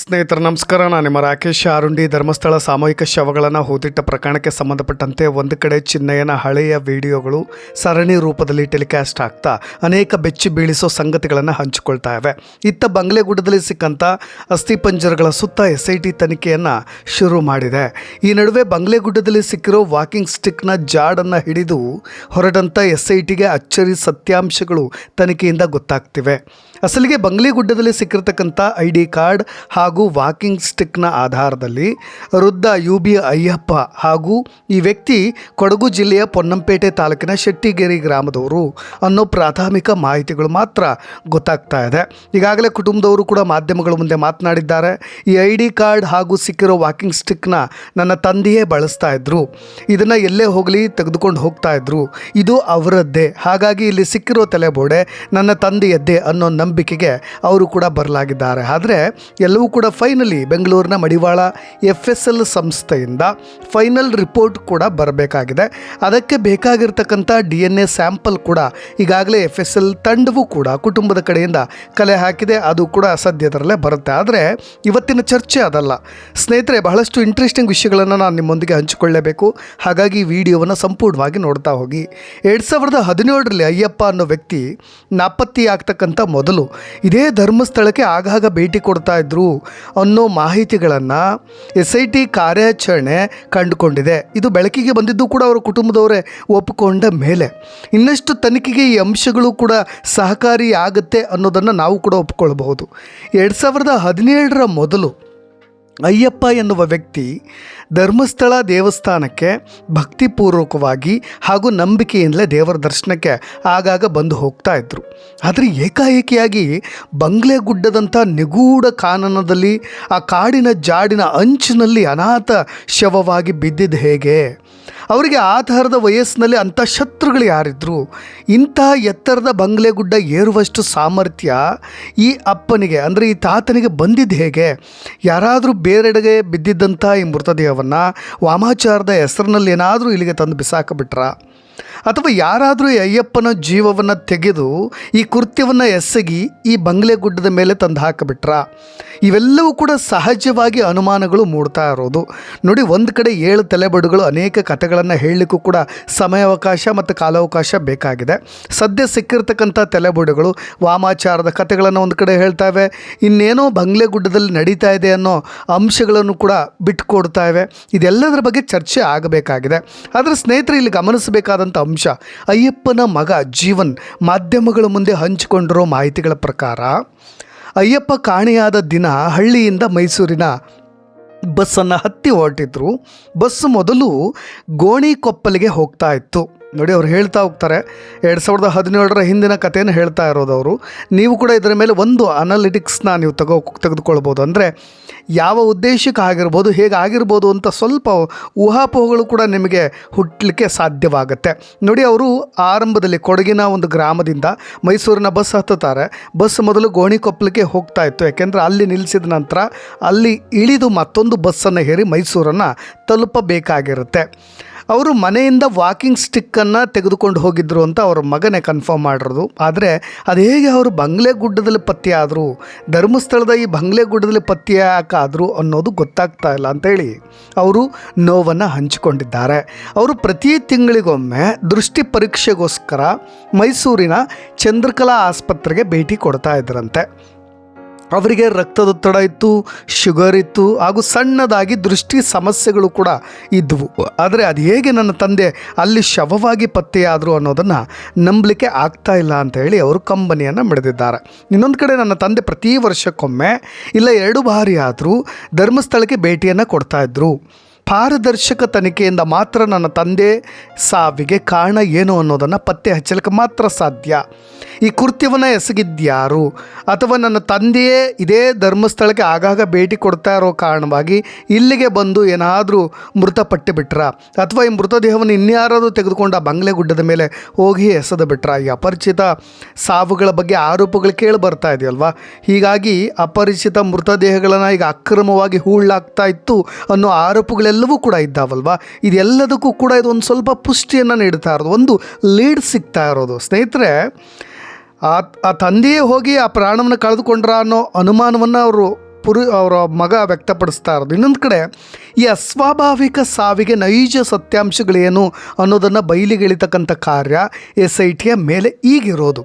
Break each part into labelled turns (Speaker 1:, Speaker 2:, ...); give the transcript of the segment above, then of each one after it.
Speaker 1: ಸ್ನೇಹಿತರೆ, ನಮಸ್ಕಾರ. ನಾನು ನಿಮ್ಮ ರಾಕೇಶ್ ಆರುಂಡಿ ಧರ್ಮಸ್ಥಳ ಸಾಮೂಹಿಕ ಶವಗಳನ್ನು ಹೂತಿಟ್ಟ ಪ್ರಕರಣಕ್ಕೆ ಸಂಬಂಧಪಟ್ಟಂತೆ ಒಂದು ಕಡೆ ಚಿನ್ನಯ್ಯನ ಹಳೆಯ ವಿಡಿಯೋಗಳು ಸರಣಿ ರೂಪದಲ್ಲಿ ಟೆಲಿಕಾಸ್ಟ್ ಆಗ್ತಾ ಅನೇಕ ಬೆಚ್ಚಿ ಬೀಳಿಸೋ ಸಂಗತಿಗಳನ್ನು ಹಂಚಿಕೊಳ್ತಾ ಇವೆ. ಇತ್ತ ಬಂಗ್ಲೆಗುಡ್ಡದಲ್ಲಿ ಸಿಕ್ಕಂಥ ಅಸ್ಥಿಪಂಜರಗಳ ಸುತ್ತ ಎಸ್ ಐ ಟಿ ತನಿಖೆಯನ್ನು ಶುರು ಮಾಡಿದೆ. ಈ ನಡುವೆ ಬಂಗ್ಲೆಗುಡ್ಡದಲ್ಲಿ ಸಿಕ್ಕಿರೋ ವಾಕಿಂಗ್ ಸ್ಟಿಕ್ನ ಜಾಡನ್ನು ಹಿಡಿದು ಹೊರಟಂಥ ಎಸ್ ಐ ಟಿಗೆ ಅಚ್ಚರಿ ಸತ್ಯಾಂಶಗಳು ತನಿಖೆಯಿಂದ ಗೊತ್ತಾಗ್ತಿವೆ. ಅಸಲಿಗೆ ಬಂಗ್ಲೆಗುಡ್ಡದಲ್ಲಿ ಸಿಕ್ಕಿರ್ತಕ್ಕಂಥ ಐ ಡಿ ಕಾರ್ಡ್ ವಾಕಿಂಗ್ ಸ್ಟಿಕ್ನ ಆಧಾರದಲ್ಲಿ ವೃದ್ಧ ಯು ಬಿ ಅಯ್ಯಪ್ಪ ಹಾಗೂ ಈ ವ್ಯಕ್ತಿ ಕೊಡಗು ಜಿಲ್ಲೆಯ ಪೊನ್ನಂಪೇಟೆ ತಾಲೂಕಿನ ಶೆಟ್ಟಿಗೇರಿ ಗ್ರಾಮದವರು ಅನ್ನೋ ಪ್ರಾಥಮಿಕ ಮಾಹಿತಿಗಳು ಮಾತ್ರ ಗೊತ್ತಾಗ್ತಾ ಇದೆ. ಈಗಾಗಲೇ ಕುಟುಂಬದವರು ಕೂಡ ಮಾಧ್ಯಮಗಳ ಮುಂದೆ ಮಾತನಾಡಿದ್ದಾರೆ. ಈ ಐ ಡಿ ಕಾರ್ಡ್ ಹಾಗೂ ಸಿಕ್ಕಿರೋ ವಾಕಿಂಗ್ ಸ್ಟಿಕ್ನ ನನ್ನ ತಂದೆಯೇ ಬಳಸ್ತಾ ಇದ್ರು. ಇದನ್ನು ಎಲ್ಲೇ ಹೋಗಲಿ ತೆಗೆದುಕೊಂಡು ಹೋಗ್ತಾ ಇದ್ರು. ಇದು ಅವರದ್ದೇ. ಹಾಗಾಗಿ ಇಲ್ಲಿ ಸಿಕ್ಕಿರೋ ತಲೆಬೋಡೆ ನನ್ನ ತಂದೆಯದ್ದೇ ಅನ್ನೋ ನಂಬಿಕೆಗೆ ಅವರು ಕೂಡ ಬರಲಾಗಿದ್ದಾರೆ. ಆದರೆ ಎಲ್ಲವೂ ಕೂಡ ಫೈನಲಿ ಬೆಂಗಳೂರಿನ ಮಡಿವಾಳ ಎಫ್ ಎಸ್ ಎಲ್ ಸಂಸ್ಥೆಯಿಂದ ಫೈನಲ್ ರಿಪೋರ್ಟ್ ಕೂಡ ಬರಬೇಕಾಗಿದೆ. ಅದಕ್ಕೆ ಬೇಕಾಗಿರ್ತಕ್ಕಂಥ ಡಿ ಎನ್ ಎ ಸ್ಯಾಂಪಲ್ ಕೂಡ ಈಗಾಗಲೇ ಎಫ್ ಎಸ್ ಎಲ್ ತಂಡವೂ ಕೂಡ ಕುಟುಂಬದ ಕಡೆಯಿಂದ ಕಲೆ ಹಾಕಿದೆ. ಅದು ಕೂಡ ಸದ್ಯದರಲ್ಲೇ ಬರುತ್ತೆ. ಆದರೆ ಇವತ್ತಿನ ಚರ್ಚೆ ಅದಲ್ಲ. ಸ್ನೇಹಿತರೆ, ಬಹಳಷ್ಟು ಇಂಟ್ರೆಸ್ಟಿಂಗ್ ವಿಷಯಗಳನ್ನು ನಾನು ನಿಮ್ಮೊಂದಿಗೆ ಹಂಚಿಕೊಳ್ಳಬೇಕು. ಹಾಗಾಗಿ ವಿಡಿಯೋವನ್ನು ಸಂಪೂರ್ಣವಾಗಿ ನೋಡ್ತಾ ಹೋಗಿ. ಎರಡು ಸಾವಿರದ ಹದಿನೇಳರಲ್ಲಿ ಅಯ್ಯಪ್ಪ ಅನ್ನೋ ವ್ಯಕ್ತಿ ನಾಪತ್ತೆಯಾಗ್ತಕ್ಕಂಥ ಮೊದಲು ಇದೇ ಧರ್ಮಸ್ಥಳಕ್ಕೆ ಆಗಾಗ ಭೇಟಿ ಕೊಡ್ತಾ ಇದ್ರು. ಅನ್ನೋ ಮಾಹಿತಿಗಳನ್ನು ಎಸ್ ಐ ಟಿ ಕಾರ್ಯಾಚರಣೆ ಕಂಡುಕೊಂಡಿದೆ. ಇದು ಬೆಳಕಿಗೆ ಬಂದಿದ್ದು ಕೂಡ ಅವರ ಕುಟುಂಬದವರೇ ಒಪ್ಪಿಕೊಂಡ ಮೇಲೆ. ಇನ್ನಷ್ಟು ತನಿಖೆಗೆ ಈ ಅಂಶಗಳು ಕೂಡ ಸಹಕಾರಿ ಆಗುತ್ತೆ ಅನ್ನೋದನ್ನು ನಾವು ಕೂಡ ಒಪ್ಪಿಕೊಳ್ಬಹುದು. ಎರಡು ಸಾವಿರದ ಹದಿನೇಳರ ಮೊದಲು ಅಯ್ಯಪ್ಪ ಎನ್ನುವ ವ್ಯಕ್ತಿ ಧರ್ಮಸ್ಥಳ ದೇವಸ್ಥಾನಕ್ಕೆ ಭಕ್ತಿಪೂರ್ವಕವಾಗಿ ಹಾಗೂ ನಂಬಿಕೆಯಿಂದಲೇ ದೇವರ ದರ್ಶನಕ್ಕೆ ಆಗಾಗ ಬಂದು ಹೋಗ್ತಾ ಇದ್ದರು ಆದರೆ ಏಕಾಏಕಿಯಾಗಿ ಬಂಗ್ಲೆ ಗುಡ್ಡದಂಥ ನಿಗೂಢ ಕಾನನದಲ್ಲಿ ಆ ಕಾಡಿನ ಜಾಡಿನ ಅಂಚಿನಲ್ಲಿ ಅನಾಥ ಶವವಾಗಿ ಬಿದ್ದಿದ್ದು ಹೇಗೆ? ಅವರಿಗೆ ಆ ಥರದ ವಯಸ್ಸಿನಲ್ಲಿ ಅಂಥ ಶತ್ರುಗಳು ಯಾರಿದ್ರು ಇಂತಹ ಎತ್ತರದ ಬಂಗ್ಲೆಗುಡ್ಡ ಏರುವಷ್ಟು ಸಾಮರ್ಥ್ಯ ಈ ಅಪ್ಪನಿಗೆ, ಅಂದರೆ ಈ ತಾತನಿಗೆ ಬಂದಿದ್ದು ಹೇಗೆ? ಯಾರಾದರೂ ಬೇರೆಡೆಗೆ ಬಿದ್ದಿದ್ದಂಥ ಈ ಮೃತದೇಹವನ್ನು ವಾಮಾಚಾರದ ಹೆಸರಿನಲ್ಲಿ ಏನಾದರೂ ಇಲ್ಲಿಗೆ ತಂದು ಬಿಸಾಕಬಿಟ್ರಾ? ಅಥವಾ ಯಾರಾದರೂ ಅಯ್ಯಪ್ಪನ ಜೀವವನ್ನು ತೆಗೆದು ಈ ಕೃತ್ಯವನ್ನು ಎಸಗಿ ಈ ಬಂಗ್ಲೆ ಗುಡ್ಡದ ಮೇಲೆ ತಂದು ಹಾಕಿಬಿಟ್ರ? ಇವೆಲ್ಲವೂ ಕೂಡ ಸಹಜವಾಗಿ ಅನುಮಾನಗಳು ಮೂಡ್ತಾ ಇರೋದು. ನೋಡಿ, ಒಂದು ಕಡೆ ಏಳು ತಲೆಬಡುಗಳು ಅನೇಕ ಕಥೆಗಳನ್ನು ಹೇಳಲಿಕ್ಕೂ ಕೂಡ ಸಮಯಾವಕಾಶ ಮತ್ತು ಕಾಲಾವಕಾಶ ಬೇಕಾಗಿದೆ. ಸದ್ಯ ಸಿಕ್ಕಿರ್ತಕ್ಕಂಥ ತಲೆಬುಡುಗಳು ವಾಮಾಚಾರದ ಕಥೆಗಳನ್ನು ಒಂದು ಕಡೆ ಹೇಳ್ತಾವೆ. ಇನ್ನೇನೋ ಬಂಗ್ಲೆ ಗುಡ್ಡದಲ್ಲಿ ನಡೀತಾ ಇದೆ ಅನ್ನೋ ಅಂಶಗಳನ್ನು ಕೂಡ ಬಿಟ್ಟುಕೊಡ್ತಾ ಇವೆ. ಇದೆಲ್ಲದರ ಬಗ್ಗೆ ಚರ್ಚೆ ಆಗಬೇಕಾಗಿದೆ. ಆದರೆ ಸ್ನೇಹಿತರು, ಇಲ್ಲಿ ಗಮನಿಸಬೇಕಾದಂಥ ಅಂಶ ಅಯ್ಯಪ್ಪನ ಮಗ ಜೀವನ್ ಮಾಧ್ಯಮಗಳ ಮುಂದೆ ಹಂಚಿಕೊಂಡಿರೋ ಮಾಹಿತಿಗಳ ಪ್ರಕಾರ, ಅಯ್ಯಪ್ಪ ಕಾಣೆಯಾದ ದಿನ ಹಳ್ಳಿಯಿಂದ ಮೈಸೂರಿನ ಬಸ್ಸನ್ನು ಹತ್ತಿ ಹೊರಟಿದ್ರು. ಬಸ್ ಮೊದಲು ಗೋಣಿಕೊಪ್ಪಲಿಗೆ ಹೋಗ್ತಾ ಇತ್ತು. ನೋಡಿ, ಅವ್ರು ಹೇಳ್ತಾ ಹೋಗ್ತಾರೆ. ಎರಡು ಸಾವಿರದ ಹದಿನೇಳರ ಹಿಂದಿನ ಕಥೆಯನ್ನು ಹೇಳ್ತಾ ಇರೋದು ಅವರು. ನೀವು ಕೂಡ ಇದರ ಮೇಲೆ ಒಂದು ಅನಾಲಿಟಿಕ್ಸ್ನ ನೀವು ತಗೋ, ತೆಗೆದುಕೊಳ್ಬೋದು. ಅಂದರೆ ಯಾವ ಉದ್ದೇಶಕ್ಕೆ ಆಗಿರ್ಬೋದು, ಹೇಗೆ ಆಗಿರ್ಬೋದು ಅಂತ ಸ್ವಲ್ಪ ಊಹಾಪೋಹಗಳು ಕೂಡ ನಿಮಗೆ ಹುಟ್ಟಲಿಕ್ಕೆ ಸಾಧ್ಯವಾಗುತ್ತೆ. ನೋಡಿ, ಅವರು ಆರಂಭದಲ್ಲಿ ಕೊಡಗಿನ ಒಂದು ಗ್ರಾಮದಿಂದ ಮೈಸೂರಿನ ಬಸ್ ಹತ್ತುತ್ತಾರೆ. ಬಸ್ ಮೊದಲು ಗೋಣಿಕೊಪ್ಪಲಿಗೆ ಹೋಗ್ತಾ ಇತ್ತು. ಯಾಕೆಂದರೆ ಅಲ್ಲಿ ನಿಲ್ಲಿಸಿದ ನಂತರ ಅಲ್ಲಿ ಇಳಿದು ಮತ್ತೊಂದು ಬಸ್ಸನ್ನು ಹೇರಿ ಮೈಸೂರನ್ನು ತಲುಪಬೇಕಾಗಿರುತ್ತೆ. ಅವರು ಮನೆಯಿಂದ ವಾಕಿಂಗ್ ಸ್ಟಿಕ್ಕನ್ನು ತೆಗೆದುಕೊಂಡು ಹೋಗಿದ್ದರು ಅಂತ ಅವ್ರ ಮಗನೇ ಕನ್ಫರ್ಮ್ ಮಾಡಿರೋದು. ಆದರೆ ಅದು ಹೇಗೆ ಅವರು ಬಂಗ್ಲೆ ಗುಡ್ಡದಲ್ಲಿ ಪತ್ತೆ ಆದರೂ, ಧರ್ಮಸ್ಥಳದ ಈ ಬಂಗ್ಲೆ ಗುಡ್ಡದಲ್ಲಿ ಪತ್ತೆ ಯಾಕಾದರು ಅನ್ನೋದು ಗೊತ್ತಾಗ್ತಾ ಇಲ್ಲ ಅಂತೇಳಿ ಅವರು ನೋವನ್ನು ಹಂಚಿಕೊಂಡಿದ್ದಾರೆ. ಅವರು ಪ್ರತಿ ತಿಂಗಳಿಗೊಮ್ಮೆ ದೃಷ್ಟಿ ಪರೀಕ್ಷೆಗೋಸ್ಕರ ಮೈಸೂರಿನ ಚಂದ್ರಕಲಾ ಆಸ್ಪತ್ರೆಗೆ ಭೇಟಿ ಕೊಡ್ತಾ ಇದ್ರಂತೆ. ಅವರಿಗೆ ರಕ್ತದೊತ್ತಡ ಇತ್ತು, ಶುಗರ್ ಇತ್ತು ಹಾಗೂ ಸಣ್ಣದಾಗಿ ದೃಷ್ಟಿ ಸಮಸ್ಯೆಗಳು ಕೂಡ ಇದ್ದವು ಆದರೆ ಅದು ಹೇಗೆ ನನ್ನ ತಂದೆ ಅಲ್ಲಿ ಶವವಾಗಿ ಪತ್ತೆಯಾದರು ಅನ್ನೋದನ್ನು ನಂಬಲಿಕ್ಕೆ ಆಗ್ತಾ ಇಲ್ಲ ಅಂತ ಹೇಳಿ ಅವರು ಕಂಬನಿಯನ್ನು ಮೆಡೆದಿದ್ದಾರೆ. ಇನ್ನೊಂದು ಕಡೆ ನನ್ನ ತಂದೆ ಪ್ರತಿ ವರ್ಷಕ್ಕೊಮ್ಮೆ ಇಲ್ಲ, ಎರಡು ಬಾರಿ ಆದರೂ ಧರ್ಮಸ್ಥಳಕ್ಕೆ ಭೇಟಿಯನ್ನು ಕೊಡ್ತಾ ಇದ್ರು. ಪಾರದರ್ಶಕ ತನಿಖೆಯಿಂದ ಮಾತ್ರ ನನ್ನ ತಂದೆ ಸಾವಿಗೆ ಕಾರಣ ಏನು ಅನ್ನೋದನ್ನು ಪತ್ತೆ ಹಚ್ಚಲಿಕ್ಕೆ ಮಾತ್ರ ಸಾಧ್ಯ. ಈ ಕೃತ್ಯವನ್ನು ಎಸಗಿದ್ಯಾರು? ಅಥವಾ ನನ್ನ ತಂದೆಯೇ ಇದೇ ಧರ್ಮಸ್ಥಳಕ್ಕೆ ಆಗಾಗ ಭೇಟಿ ಕೊಡ್ತಾ ಇರೋ ಕಾರಣವಾಗಿ ಇಲ್ಲಿಗೆ ಬಂದು ಏನಾದರೂ ಮೃತಪಟ್ಟು ಬಿಟ್ರ? ಅಥವಾ ಈ ಮೃತದೇಹವನ್ನು ಇನ್ಯಾರಾದರೂ ತೆಗೆದುಕೊಂಡು ಆ ಬಂಗ್ಲೆಗುಡ್ಡದ ಮೇಲೆ ಹೋಗಿ ಎಸೆದು ಬಿಟ್ರ? ಈ ಅಪರಿಚಿತ ಸಾವುಗಳ ಬಗ್ಗೆ ಆರೋಪಗಳು ಕೇಳಿ ಬರ್ತಾ ಇದೆಯಲ್ವಾ? ಹೀಗಾಗಿ ಅಪರಿಚಿತ ಮೃತದೇಹಗಳನ್ನು ಈಗ ಅಕ್ರಮವಾಗಿ ಹೂಳಾಗ್ತಾ ಇತ್ತು ಅನ್ನೋ ಆರೋಪಗಳೆಲ್ಲವೂ ಕೂಡ ಇದ್ದಾವಲ್ವಾ? ಇದೆಲ್ಲದಕ್ಕೂ ಕೂಡ ಇದು ಒಂದು ಸ್ವಲ್ಪ ಪುಷ್ಟಿಯನ್ನು ನೀಡ್ತಾ ಇರೋದು, ಒಂದು ಲೀಡ್ ಸಿಗ್ತಾ ಇರೋದು. ಸ್ನೇಹಿತರೆ, ಆ ಆ ತಂದೆಯೇ ಹೋಗಿ ಆ ಪ್ರಾಣವನ್ನು ಕಳೆದುಕೊಂಡ್ರ ಅನ್ನೋ ಅನುಮಾನವನ್ನು ಅವರು ಪುರು, ಅವರ ಮಗ ವ್ಯಕ್ತಪಡಿಸ್ತಾ ಇರೋದು. ಇನ್ನೊಂದು ಕಡೆ, ಈ ಅಸ್ವಾಭಾವಿಕ ಸಾವಿಗೆ ನೈಜ ಸತ್ಯಾಂಶಗಳೇನು ಅನ್ನೋದನ್ನು ಬಯಲಿಗೆಳಿತಕ್ಕಂಥ ಕಾರ್ಯ ಎಸ್ ಐ ಟಿಯ ಮೇಲೆ ಈಗಿರೋದು.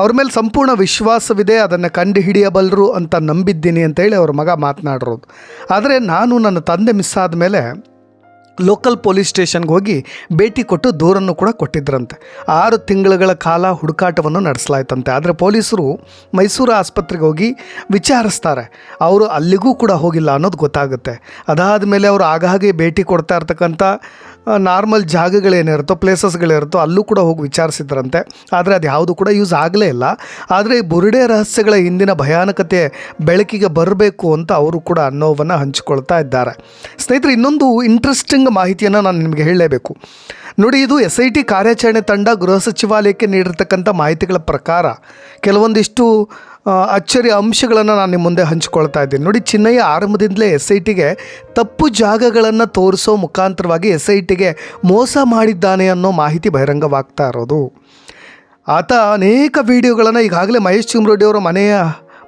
Speaker 1: ಅವ್ರ ಮೇಲೆ ಸಂಪೂರ್ಣ ವಿಶ್ವಾಸವಿದೆ, ಅದನ್ನು ಕಂಡು ಹಿಡಿಯಬಲ್ಲರು ಅಂತ ನಂಬಿದ್ದೀನಿ ಅಂತೇಳಿ ಅವ್ರ ಮಗ ಮಾತನಾಡಿರೋದು. ಆದರೆ ನಾನು ನನ್ನ ತಂದೆ ಮಿಸ್ ಆದಮೇಲೆ ಲೋಕಲ್ ಪೊಲೀಸ್ ಸ್ಟೇಷನ್ಗೆ ಹೋಗಿ ಭೇಟಿ ಕೊಟ್ಟು ದೂರನ್ನು ಕೂಡ ಕೊಟ್ಟಿದ್ರಂತೆ. ಆರು ತಿಂಗಳುಗಳ ಕಾಲ ಹುಡುಕಾಟವನ್ನು ನಡೆಸಲಾಯ್ತಂತೆ. ಆದರೆ ಪೊಲೀಸರು ಮೈಸೂರು ಆಸ್ಪತ್ರೆಗೆ ಹೋಗಿ ವಿಚಾರಿಸ್ತಾರೆ. ಅವರು ಅಲ್ಲಿಗೂ ಕೂಡ ಹೋಗಿಲ್ಲ ಅನ್ನೋದು ಗೊತ್ತಾಗುತ್ತೆ. ಅದಾದ ಮೇಲೆ ಅವರು ಆಗಾಗ್ಗೆ ಭೇಟಿ ಕೊಡ್ತಾ ಇರ್ತಕ್ಕಂಥ ನಾರ್ಮಲ್ ಜಾಗಗಳೇನಿರುತ್ತೋ ಪ್ಲೇಸಸ್ಗಳಿರುತ್ತೋ ಅಲ್ಲೂ ಕೂಡ ಹೋಗಿ ವಿಚಾರಿಸಿದ್ರಂತೆ. ಆದರೆ ಅದು ಯಾವುದು ಕೂಡ ಯೂಸ್ ಆಗಲೇ ಇಲ್ಲ. ಆದರೆ ಈ ಬುರುಡೆ ರಹಸ್ಯಗಳ ಹಿಂದಿನ ಭಯಾನಕತೆ ಬೆಳಕಿಗೆ ಬರಬೇಕು ಅಂತ ಅವರು ಕೂಡ ನೋವನ್ನು ಹಂಚಿಕೊಳ್ತಾ ಇದ್ದಾರೆ. ಸ್ನೇಹಿತರೆ, ಇನ್ನೊಂದು ಇಂಟ್ರೆಸ್ಟಿಂಗ್ ಮಾಹಿತಿಯನ್ನು ನಾನು ನಿಮಗೆ ಹೇಳಲೇಬೇಕು. ನೋಡಿ, ಇದು ಎಸ್ ಐ ಟಿ ಕಾರ್ಯಾಚರಣೆ ತಂಡ ಗೃಹ ಸಚಿವಾಲಯಕ್ಕೆ ನೀಡಿರ್ತಕ್ಕಂಥ ಮಾಹಿತಿಗಳ ಪ್ರಕಾರ ಕೆಲವೊಂದಿಷ್ಟು ಅಚ್ಚರಿ ಅಂಶಗಳನ್ನು ನಾನು ನಿಮ್ಮ ಮುಂದೆ ಹಂಚಿಕೊಳ್ತಾ ಇದ್ದೀನಿ. ನೋಡಿ, ಚಿನ್ನಯ್ಯ ಆರಂಭದಿಂದಲೇ ಎಸ್ ಐ ಟಿಗೆ ತಪ್ಪು ಜಾಗಗಳನ್ನು ತೋರಿಸೋ ಮುಖಾಂತರವಾಗಿ ಎಸ್ ಐ ಟಿಗೆ ಮೋಸ ಮಾಡಿದ್ದಾನೆ ಅನ್ನೋ ಮಾಹಿತಿ ಬಹಿರಂಗವಾಗ್ತಾ ಇರೋದು. ಆತ ಅನೇಕ ವಿಡಿಯೋಗಳನ್ನು ಈಗಾಗಲೇ ಮಹೇಶ್ ಚಿಮ್ರೋಡಿ ಅವರ ಮನೆಯ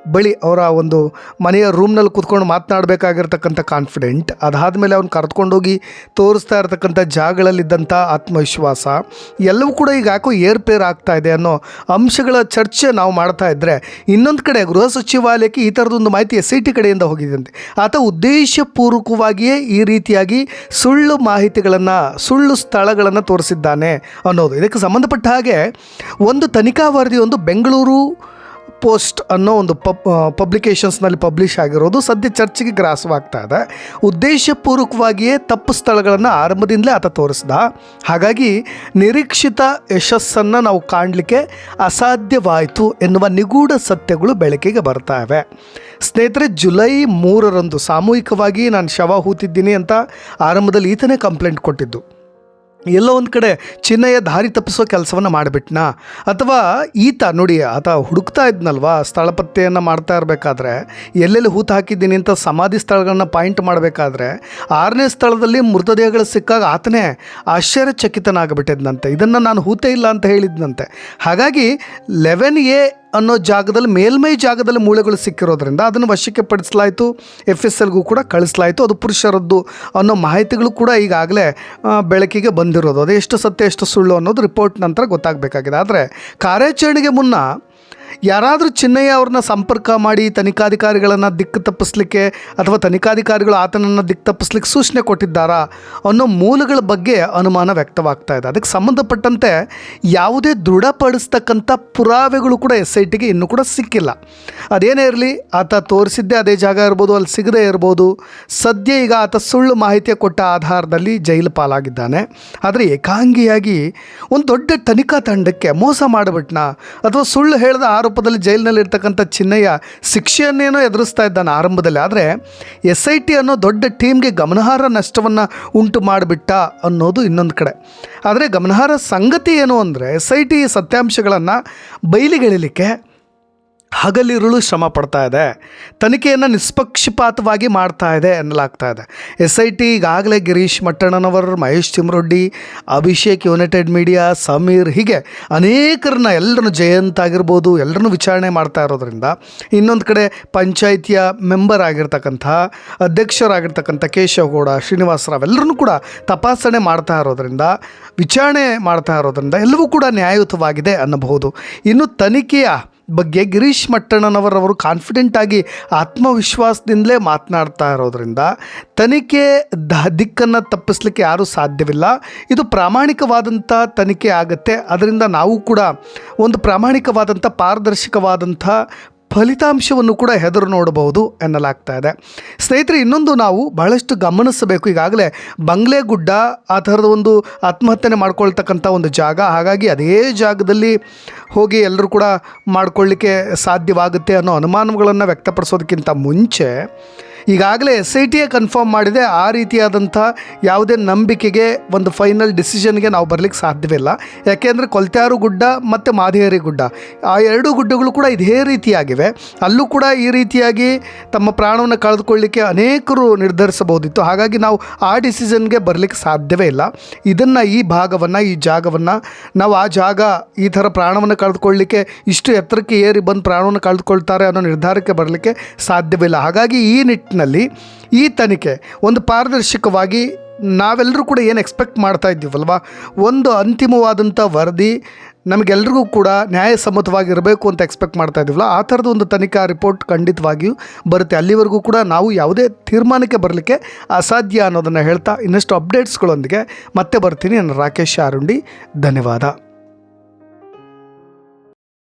Speaker 1: ಬಳಿ ಅವರ ಒಂದು ಮನೆಯ ರೂಮ್ನಲ್ಲಿ ಕೂತ್ಕೊಂಡು ಮಾತನಾಡಬೇಕಾಗಿರ್ತಕ್ಕಂಥ ಕಾನ್ಫಿಡೆಂಟ್ ಅದಾದಮೇಲೆ ಅವ್ನು ಕರೆದುಕೊಂಡೋಗಿ ತೋರಿಸ್ತಾ ಇರ್ತಕ್ಕಂಥ ಜಾಗಗಳಲ್ಲಿದ್ದಂಥ ಆತ್ಮವಿಶ್ವಾಸ, ಎಲ್ಲವೂ ಕೂಡ ಈಗ ಯಾಕೋ ಏರ್ಪೇರ್ ಆಗ್ತಾ ಇದೆ ಅನ್ನೋ ಅಂಶಗಳ ಚರ್ಚೆ ನಾವು ಮಾಡ್ತಾ ಇದ್ದರೆ ಇನ್ನೊಂದು ಕಡೆ ಗೃಹ ಸಚಿವಾಲಯಕ್ಕೆ ಈ ಥರದೊಂದು ಮಾಹಿತಿ ಎಸ್ ಐ ಕಡೆಯಿಂದ ಹೋಗಿದಂತೆ ಆತ ಉದ್ದೇಶಪೂರ್ವಕವಾಗಿಯೇ ಈ ರೀತಿಯಾಗಿ ಸುಳ್ಳು ಮಾಹಿತಿಗಳನ್ನು, ಸುಳ್ಳು ಸ್ಥಳಗಳನ್ನು ತೋರಿಸಿದ್ದಾನೆ ಅನ್ನೋದು. ಇದಕ್ಕೆ ಸಂಬಂಧಪಟ್ಟ ಹಾಗೆ ಒಂದು ತನಿಖಾ ವರದಿ ಒಂದು ಬೆಂಗಳೂರು ಪೋಸ್ಟ್ ಅನ್ನೋ ಒಂದು ಪಬ್ ಪಬ್ಲಿಕೇಶನ್ಸ್ನಲ್ಲಿ ಪಬ್ಲಿಷ್ ಆಗಿರೋದು ಸದ್ಯ ಚರ್ಚೆಗೆ ಗ್ರಾಸವಾಗ್ತಾ ಇದೆ. ಉದ್ದೇಶಪೂರ್ವಕವಾಗಿಯೇ ತಪ್ಪು ಸ್ಥಳಗಳನ್ನು ಆರಂಭದಿಂದಲೇ ಆತ ತೋರಿಸ್ದ. ಹಾಗಾಗಿ ನಿರೀಕ್ಷಿತ ಯಶಸ್ಸನ್ನು ನಾವು ಕಾಣಲಿಕ್ಕೆ ಅಸಾಧ್ಯವಾಯಿತು ಎನ್ನುವ ನಿಗೂಢ ಸತ್ಯಗಳು ಬೆಳಕಿಗೆ ಬರ್ತಾ ಇವೆ. ಸ್ನೇಹಿತರೆ, ಜುಲೈ ಮೂರರಂದು ಸಾಮೂಹಿಕವಾಗಿ ನಾನು ಶವ ಹೂತಿದ್ದೀನಿ ಅಂತ ಆರಂಭದಲ್ಲಿ ಈತನೇ ಕಂಪ್ಲೇಂಟ್ ಕೊಟ್ಟಿದ್ದು. ಎಲ್ಲೋ ಒಂದು ಕಡೆ ಚಿನ್ನಯ್ಯ ದಾರಿ ತಪ್ಪಿಸೋ ಕೆಲಸವನ್ನು ಮಾಡಿಬಿಟ್ನಾ? ಅಥವಾ ಈತ ನೋಡಿ ಆತ ಹುಡುಕ್ತಾ ಇದ್ನಲ್ವಾ? ಸ್ಥಳ ಪತ್ತೆಯನ್ನು ಮಾಡ್ತಾ ಇರಬೇಕಾದ್ರೆ, ಎಲ್ಲೆಲ್ಲಿ ಹೂತು ಹಾಕಿದ್ದೀನಿ ಅಂತ ಸಮಾಧಿ ಸ್ಥಳಗಳನ್ನ ಪಾಯಿಂಟ್ ಮಾಡಬೇಕಾದ್ರೆ, ಆರನೇ ಸ್ಥಳದಲ್ಲಿ ಮೃತದೇಹಗಳು ಸಿಕ್ಕಾಗ ಆತನೇ ಆಶ್ಚರ್ಯಚಕಿತನಾಗಿಬಿಟ್ಟಿದ್ನಂತೆ. ಇದನ್ನು ನಾನು ಹೂತೇ ಇಲ್ಲ ಅಂತ ಹೇಳಿದ್ನಂತೆ. ಹಾಗಾಗಿ ಲೆವೆನ್ ಎ ಅನ್ನೋ ಜಾಗದಲ್ಲಿ, ಮೇಲ್ಮೈ ಜಾಗದಲ್ಲಿ ಮೂಳೆಗಳು ಸಿಕ್ಕಿರೋದ್ರಿಂದ ಅದನ್ನು ವಶಕ್ಕೆ ಪಡಿಸಲಾಯಿತು ಎಫ್ ಎಸ್ ಎಲ್ಗೂ ಕೂಡ ಕಳಿಸಲಾಯಿತು. ಅದು ಪುರುಷರದ್ದು ಅನ್ನೋ ಮಾಹಿತಿಗಳು ಕೂಡ ಈಗಾಗಲೇ ಬೆಳಕಿಗೆ ಬಂದಿರೋದು. ಅದು ಎಷ್ಟು ಸತ್ಯ, ಎಷ್ಟು ಸುಳ್ಳು ಅನ್ನೋದು ರಿಪೋರ್ಟ್ ನಂತರ ಗೊತ್ತಾಗಬೇಕಾಗಿದೆ. ಆದರೆ, ಕಾರ್ಯಾಚರಣೆಗೆ ಮುನ್ನ ಯಾರಾದರೂ ಚಿನ್ನಯ್ಯ ಅವ್ರನ್ನ ಸಂಪರ್ಕ ಮಾಡಿ ತನಿಖಾಧಿಕಾರಿಗಳನ್ನು ದಿಕ್ಕು ತಪ್ಪಿಸ್ಲಿಕ್ಕೆ ಅಥವಾ ತನಿಖಾಧಿಕಾರಿಗಳು ಆತನನ್ನು ದಿಕ್ಕು ತಪ್ಪಿಸ್ಲಿಕ್ಕೆ ಸೂಚನೆ ಕೊಟ್ಟಿದ್ದಾರಾ ಅನ್ನೋ ಮೂಲಗಳ ಬಗ್ಗೆ ಅನುಮಾನ ವ್ಯಕ್ತವಾಗ್ತಾ ಇದೆ. ಅದಕ್ಕೆ ಸಂಬಂಧಪಟ್ಟಂತೆ ಯಾವುದೇ ದೃಢಪಡಿಸ್ತಕ್ಕಂಥ ಪುರಾವೆಗಳು ಕೂಡ ಎಸ್ ಐ ಟಿಗೆ ಇನ್ನೂ ಕೂಡ ಸಿಕ್ಕಿಲ್ಲ. ಅದೇನೇ ಇರಲಿ, ಆತ ತೋರಿಸಿದ್ದೇ ಅದೇ ಜಾಗ ಇರ್ಬೋದು, ಅಲ್ಲಿ ಸಿಗದೇ ಇರ್ಬೋದು. ಸದ್ಯ ಈಗ ಆತ ಸುಳ್ಳು ಮಾಹಿತಿ ಕೊಟ್ಟ ಆಧಾರದಲ್ಲಿ ಜೈಲು ಪಾಲಾಗಿದ್ದಾನೆ. ಆದರೆ ಏಕಾಂಗಿಯಾಗಿ ಒಂದು ದೊಡ್ಡ ತನಿಖಾ ತಂಡಕ್ಕೆ ಮೋಸ ಮಾಡಿಬಿಟ್ನಾ? ಅಥವಾ ಸುಳ್ಳು ಹೇಳಿದ ಆರೋಪದಲ್ಲಿ ಜೈಲಿನಲ್ಲಿ ಇರ್ತಕ್ಕಂಥ ಚಿನ್ನಯ್ಯ ಶಿಕ್ಷೆಯನ್ನೇನೋ ಎದುರಿಸ್ತಾ ಇದ್ದಾನೆ ಆರಂಭದಲ್ಲಿ. ಆದರೆ ಎಸ್ ಐ ಟಿ ಅನ್ನೋ ದೊಡ್ಡ ಟೀಮ್ಗೆ ಗಮನಾರ್ಹ ನಷ್ಟವನ್ನು ಉಂಟು ಮಾಡಿಬಿಟ್ಟ ಅನ್ನೋದು ಇನ್ನೊಂದು ಕಡೆ. ಆದರೆ ಗಮನಾರ್ಹ ಸಂಗತಿ ಏನು ಅಂದರೆ ಎಸ್ ಐ ಟಿ ಸತ್ಯಾಂಶಗಳನ್ನು ಬಯಲಿಗೆಳಿಲಿಕ್ಕೆ ಹಗಲಿರುಳು ಶ್ರಮ ಪಡ್ತಾ ಇದೆ. ತನಿಖೆಯನ್ನು ನಿಷ್ಪಕ್ಷಪಾತವಾಗಿ ಮಾಡ್ತಾ ಇದೆ ಎನ್ನಲಾಗ್ತಾ ಇದೆ. ಎಸ್ ಐ ಟಿ ಈಗಾಗಲೇ ಗಿರೀಶ್ ಮಟ್ಟಣ್ಣನವರು, ಮಹೇಶ್ ಚಿಮ್ರೊಡ್ಡಿ ಅಭಿಷೇಕ್ ಯುನೈಟೆಡ್ ಮೀಡಿಯಾ, ಸಮೀರ್ ಹೀಗೆ ಅನೇಕರನ್ನ ಎಲ್ಲರನ್ನು ಜಯಂತ್ ಆಗಿರ್ಬೋದು, ಎಲ್ಲರನ್ನೂ ವಿಚಾರಣೆ ಮಾಡ್ತಾ ಇರೋದ್ರಿಂದ ಇನ್ನೊಂದು ಕಡೆ ಪಂಚಾಯಿತಿಯ ಮೆಂಬರ್ ಆಗಿರ್ತಕ್ಕಂಥ, ಅಧ್ಯಕ್ಷರಾಗಿರ್ತಕ್ಕಂಥ ಕೇಶವಗೌಡ ಶ್ರೀನಿವಾಸರಾವ್ ಎಲ್ಲರನ್ನೂ ಕೂಡ ತಪಾಸಣೆ ಮಾಡ್ತಾ ಇರೋದ್ರಿಂದ, ವಿಚಾರಣೆ ಮಾಡ್ತಾ ಇರೋದ್ರಿಂದ ಎಲ್ಲವೂ ಕೂಡ ನ್ಯಾಯಯುತವಾಗಿದೆ ಅನ್ನಬಹುದು. ಇನ್ನು ತನಿಖೆಯ ಬಗ್ಗೆ ಗಿರೀಶ್ ಮಟ್ಟಣ್ಣನವರವರು ಕಾನ್ಫಿಡೆಂಟ್ ಆಗಿ ಆತ್ಮವಿಶ್ವಾಸದಿಂದಲೇ ಮಾತನಾಡ್ತಾ ಇರೋದ್ರಿಂದ ತನಿಖೆ ದ ದಿಕ್ಕನ್ನು ತಪ್ಪಿಸ್ಲಿಕ್ಕೆ ಯಾರೂ ಸಾಧ್ಯವಿಲ್ಲ. ಇದು ಪ್ರಾಮಾಣಿಕವಾದಂಥ ತನಿಖೆ ಆಗುತ್ತೆ. ಅದರಿಂದ ನಾವು ಕೂಡ ಒಂದು ಪ್ರಾಮಾಣಿಕವಾದಂಥ ಪಾರದರ್ಶಕವಾದಂಥ ಫಲಿತಾಂಶವನ್ನು ಕೂಡ ಹೆದರು ನೋಡಬಹುದು ಎನ್ನಲಾಗ್ತಾ ಇದೆ. ಸ್ನೇಹಿತರೆ, ಇನ್ನೊಂದು ನಾವು ಬಹಳಷ್ಟು ಗಮನಿಸಬೇಕು. ಈಗಾಗಲೇ ಬಂಗ್ಲೆ ಗುಡ್ಡ ಆ ಥರದ ಒಂದು ಆತ್ಮಹತ್ಯೆ ಮಾಡ್ಕೊಳ್ತಕ್ಕಂಥ ಒಂದು ಜಾಗ. ಹಾಗಾಗಿ ಅದೇ ಜಾಗದಲ್ಲಿ ಹೋಗಿ ಎಲ್ಲರೂ ಕೂಡ ಮಾಡ್ಕೊಳ್ಳಿಕ್ಕೆ ಸಾಧ್ಯವಾಗುತ್ತೆ ಅನ್ನೋ ಅನುಮಾನಗಳನ್ನು ವ್ಯಕ್ತಪಡಿಸೋದಕ್ಕಿಂತ ಮುಂಚೆ ಈಗಾಗಲೇ ಎಸ್ ಐ ಟಿಯೇ ಕನ್ಫರ್ಮ್ ಮಾಡಿದೆ ಆ ರೀತಿಯಾದಂಥ ಯಾವುದೇ ನಂಬಿಕೆಗೆ ಒಂದು ಫೈನಲ್ ಡಿಸಿಷನ್ಗೆ ನಾವು ಬರಲಿಕ್ಕೆ ಸಾಧ್ಯವಿಲ್ಲ ಯಾಕೆಂದರೆ ಕೊಲ್ತ್ಯಾರು ಗುಡ್ಡ ಮತ್ತು ಮಾದೇರಿ ಗುಡ್ಡ ಆ ಎರಡು ಗುಡ್ಡಗಳು ಕೂಡ ಇದೇ ರೀತಿಯಾಗಿವೆ. ಅಲ್ಲೂ ಕೂಡ ಈ ರೀತಿಯಾಗಿ ತಮ್ಮ ಪ್ರಾಣವನ್ನು ಕಳೆದುಕೊಳ್ಳಿಕ್ಕೆ ಅನೇಕರು ನಿರ್ಧರಿಸಬಹುದಿತ್ತು. ಹಾಗಾಗಿ ನಾವು ಆ ಡಿಸಿಷನ್ಗೆ ಬರಲಿಕ್ಕೆ ಸಾಧ್ಯವೇ ಇಲ್ಲ. ಇದನ್ನು ಈ ಭಾಗವನ್ನು, ಈ ಜಾಗವನ್ನು ನಾವು ಆ ಜಾಗ ಈ ಥರ ಪ್ರಾಣವನ್ನು ಕಳೆದುಕೊಳ್ಳಿಕ್ಕೆ ಇಷ್ಟು ಎತ್ತರಕ್ಕೆ ಏರಿ ಬಂದು ಪ್ರಾಣವನ್ನು ಕಳೆದುಕೊಳ್ತಾರೆ ಅನ್ನೋ ನಿರ್ಧಾರಕ್ಕೆ ಬರಲಿಕ್ಕೆ ಸಾಧ್ಯವಿಲ್ಲ ಹಾಗಾಗಿ ಈ ನಿಟ್ಟಿನಲ್ಲಿ ಈ ತನಿಖೆ ಒಂದು ಪಾರದರ್ಶಕವಾಗಿ ನಾವೆಲ್ಲರೂ ಕೂಡ ಏನು ಎಕ್ಸ್ಪೆಕ್ಟ್ ಮಾಡ್ತಾ ಇದ್ದೀವಲ್ವಾ? ಒಂದು ಅಂತಿಮವಾದಂಥ ವರದಿ ನಮಗೆಲ್ರಿಗೂ ಕೂಡ ನ್ಯಾಯಸಮ್ಮತವಾಗಿರಬೇಕು ಅಂತ ಎಕ್ಸ್ಪೆಕ್ಟ್ ಮಾಡ್ತಾ ಇದ್ದೀವಲ್ಲ? ಆ ಥರದ ಒಂದು ತನಿಖಾ ರಿಪೋರ್ಟ್ ಖಂಡಿತವಾಗಿಯೂ ಬರುತ್ತೆ. ಅಲ್ಲಿವರೆಗೂ ಕೂಡ ನಾವು ಯಾವುದೇ ತೀರ್ಮಾನಕ್ಕೆ ಬರಲಿಕ್ಕೆ ಅಸಾಧ್ಯ ಅನ್ನೋದನ್ನು ಹೇಳ್ತಾ ಇನ್ನಷ್ಟು ಅಪ್ಡೇಟ್ಸ್ಗಳೊಂದಿಗೆ ಮತ್ತೆ ಬರ್ತೀನಿ. ನಾನು ರಾಕೇಶ್ ಆರುಂಡಿ ಧನ್ಯವಾದ.